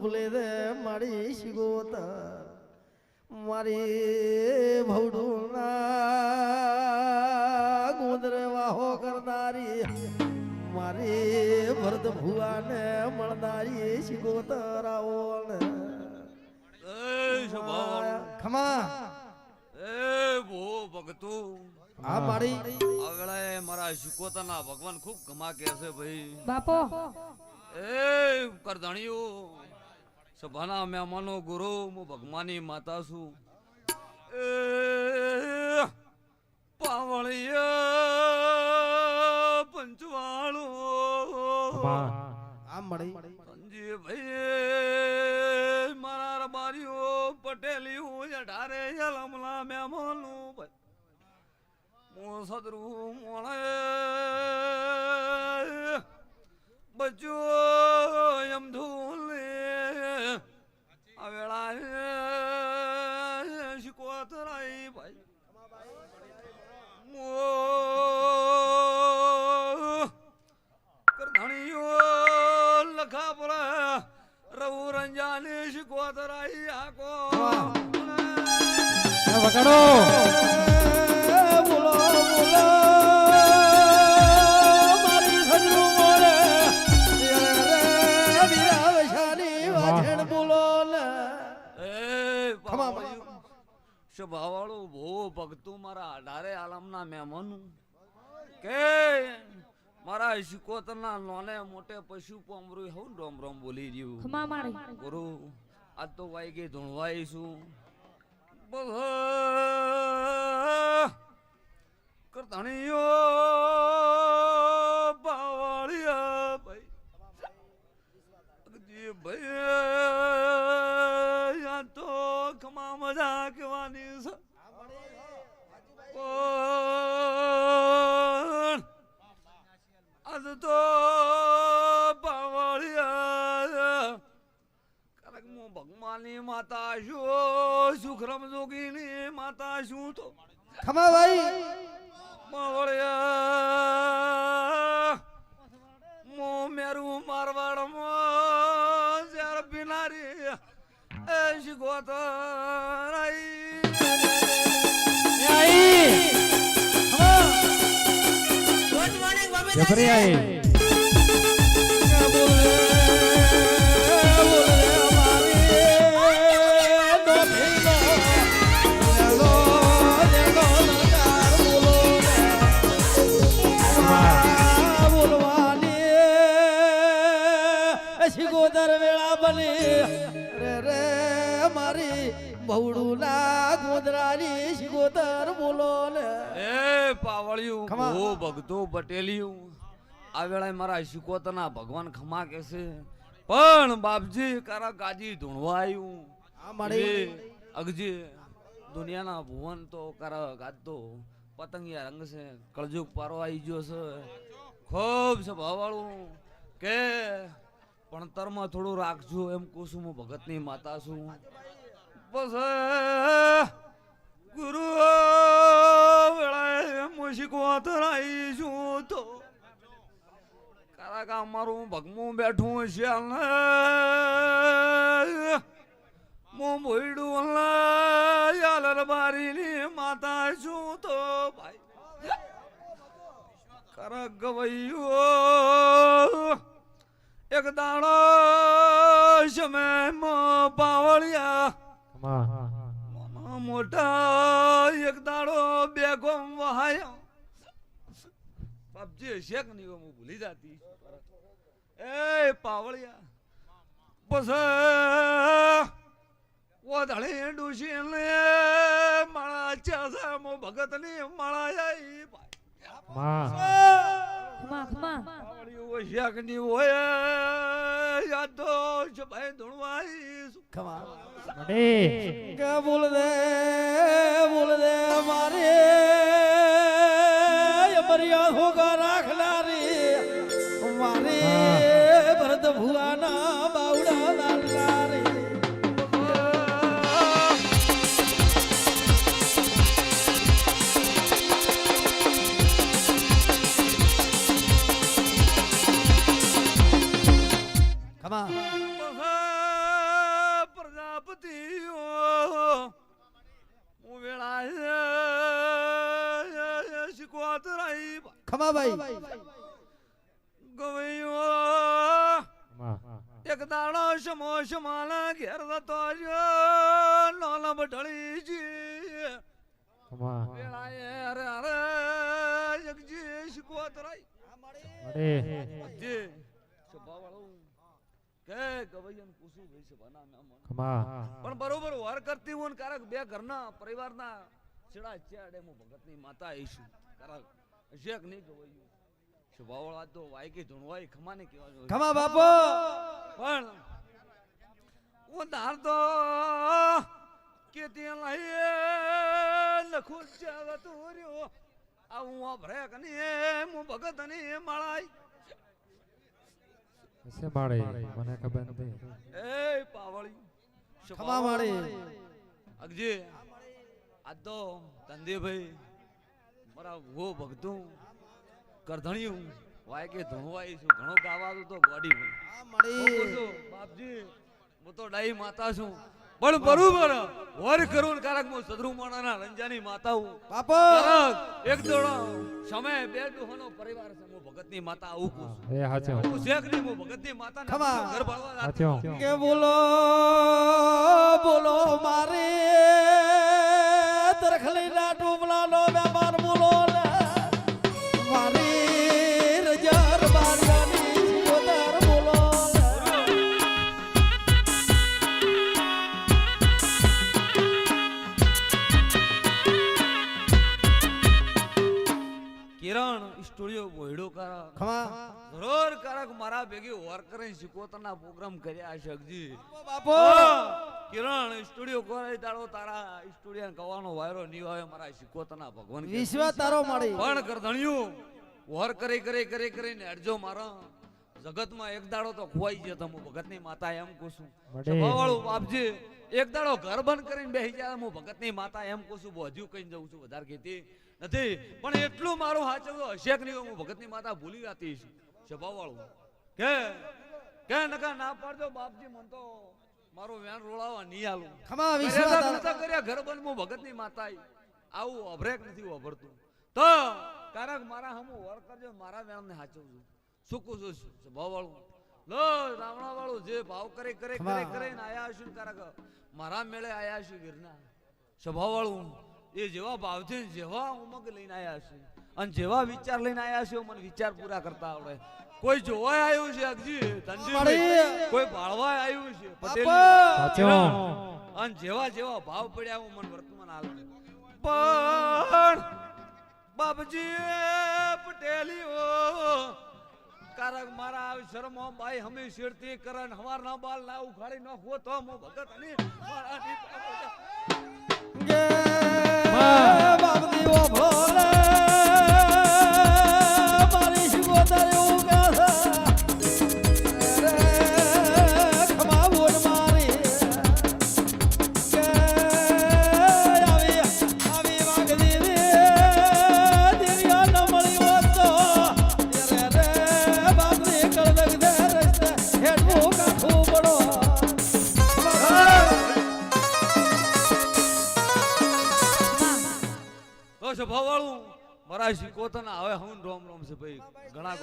ભૂલે રે મારી શિગોતા મારી ભવડુના ગુંદર વાહો કરનારી મારી ભરત ભુવાને મળનારી શિગોતરાઓ ખમા. એ બો ભગતો. આ મારી આગળ મારા શિકોતાના ભગવાન ખૂબ ગમા કે છે ભાઈ. બાપો. એ કરધણીઓ. સભાના મહેમાનો ગુરુ હું ભગવાનની માતા છું. પાવળિયા પંચવાળો. આ મળી. સંજીવભાઈ મારા રબારીઓ પટેલીઓ અઢારે લમલા મહેમાનો. ભાઈ મો સદરુ મોણે બચો એમ ધૂલે વીરા વૈશાલી વાછણ બોલો ને એ ખમા સ્વભાવવાળું બહુ ભક્તું મારા અઢારે આલમના મહેમાનું કે મારા શિકોતરના નોને મોટે પશુ પોમરું હું રોમ રોમ બોલી રહ્યું. ખમા મારી. ગુરુ આ તો વાઈ ગઈ ધૂણવાઈ છું. બસ કરતાણીઓ ભગવાનની માતા છું સુખરમ જોગીની માતા છું તો? ખમા ભાઈ. માવળિયા મો મેરું મારવાડમાં જ્યારે બિનારી એ શીખવતરાઈ જબરી આઈ શિગોદર વેળા બની. રે રે મારી બહુડુના ગોદરાની શિગોદર બોલો ને. એ પાવળિયું ખમા. ભગતો પટેલિયું આ વેળાએ મારા શિકોતરના ભગવાન ખમા કે છે પણ બાપજી કારા ગાજી ધૂણવા આવ્યું અગજી દુનિયાના ભુવન તો કારા ગાતો પતંગિયા રંગ છે. કળજુક પારો આવી ગયો છે. ખૂબ સ્વભાવવાળું કે ભણતરમાં થોડું રાખજો એમ કહું છું, હું ભગતની માતા છું. બસ ગુરુ વેળાએ મુશીક વાતરાઈ છું તો. કારા કા મારું ભગમું બેઠું છે હું ભોયડું યાલર બારીની માતા છું તો, ભાઈ. કરા ગવૈયો એક દાડો સમયમાં પાવળિયા નાના મોટા એક દાડો બે ગોમ વહાયો બાપજી હશે કે નહીં હું ભૂલી જાતી. એ પાવળિયા બસ. ઓધળી ડૂસી ને માળા ચાસા મો ભગતની માળા આઈ. કે નહીં હોય યાદ ભાઈ ધૂણવાઈ. ખમા કે બોલ દે બોલ દે. ખમાભાઈ. ગવૈયો એક દાડો સમો સમાના ઘેર જતો લોલ બટળી જી વેળાએ અરે અરે જગજી શીખવતરાઈ અરે જે સભાવાળું કે ગવૈયાને પૂછું ભાઈ સભાના મહેમાનમાં પણ બરોબર વાર કરતી હું ને કારક બે ઘરના પરિવારના છેડા છેડે હું ભગતની માતા આવીશું. કારક શેક નહીં ગવાયું સ્વભાવવાળા તો વાયકી ધૂણવાય ખમાને કહેવા જોઈએ. ખમા બાપો! પણ હું ધાર તો કે તે લઈએ લખું ચાવતું રહ્યો. આ હું અભરે કની હું ભગતની માળાઈ હશે માળે? મને ખબર નથી. એ પાવળી ખમા માળી? અગજી આ તો ધંધેભાઈ મારા વો ભગતું કરધણ્યું. વાય કે ધોવાઈ છું ઘણો ગાવાનું તો બોડી હું મળી. બાપજી હું તો ડાઈ માતા છું. પણ બરોબર વર કરું કારક હું સદરુ માણાના રંજાની માતા હું. બાપો! એક દોડો સમય બે ડોહાનો પરિવાર છે હું ભગતની માતા આવું છું. એ હાચો હું. શેખની હું ભગતની માતા ના ઘર ભરવા કે બોલો બોલો મારે. કિરણ સ્ટુડિયો બોયડો કરા. ખમા. જરૂર કરક મારા ભેગી વર્કર શીખોતના પ્રોગ્રામ કર્યા શકજી બાપો કિરણ સ્ટુડિયો કોરે દાડો તારા સ્ટુડિયો કવાનો વાયરો ની આવે મારા શીખોતના ભગવાન વિશ્વ તારો મળી પણ કરધણિયું વર કરે કરે કરે કરીને અડજો મારા. જગતમાં એક દાડો તો ખોવાઈ જતો હું ભગતની માતા એમ કહું છું. વાળું બાપજી એક દાડો ઘર બંધ કરીને બેસી જાય હું ભગતની માતા એમ કહું છું હજુ કઈ જઉં છું વધારે કહેતી. નથી. પણ એટલું મારું હાચવતો હશે કે નહીં હું ભગતની માતા ભૂલી જતી છું. સભાવાળું કે કે નકા ના પાડજો બાપજી મન તો મારો વેણ રોળાવા નહીં આલું. ખમા વિશ્વાસ કર્યા ઘર બન હું ભગતની માતા આવું અભરેક નથી વાપરતું તો કારણ મારા હમ વર કરજો મારા વેણને હાચવજો સુકું છું? ભાવવાળું લો રાવણા વાળું જે ભાવ કરે કરે કરે. કરે ને આયા છું કારક. મારા મેળે આયા છું ગિરના સ્વભાવ વાળું એ જેવા ભાવથી ને જેવા ઉમંગ લઈને આયા છે અને જેવા વિચાર લઈને આયા છે મને વિચાર પૂરા કરતા આવડે. કોઈ જોવાય આવ્યું છે અગજી? ધનજી કોઈ ભાળવા આવ્યું છે? પટેલ અને જેવા જેવા ભાવ પડ્યા હું મને વર્તમાન હાલ પણ બાપજી પટેલીઓ કારક મારા આવી શરમો બાઈ હમી શેરતી કરન હવાર ના બાલ ના ઉખાડી નાખવો તો હું ભગત અને સ્વભાવ વાળું મારા શીખોતના હવે હું રોમ રોમ છે ભાઈ. ઘણા